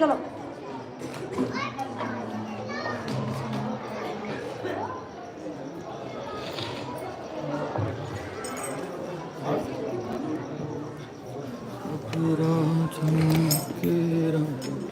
চলো। রাম রাম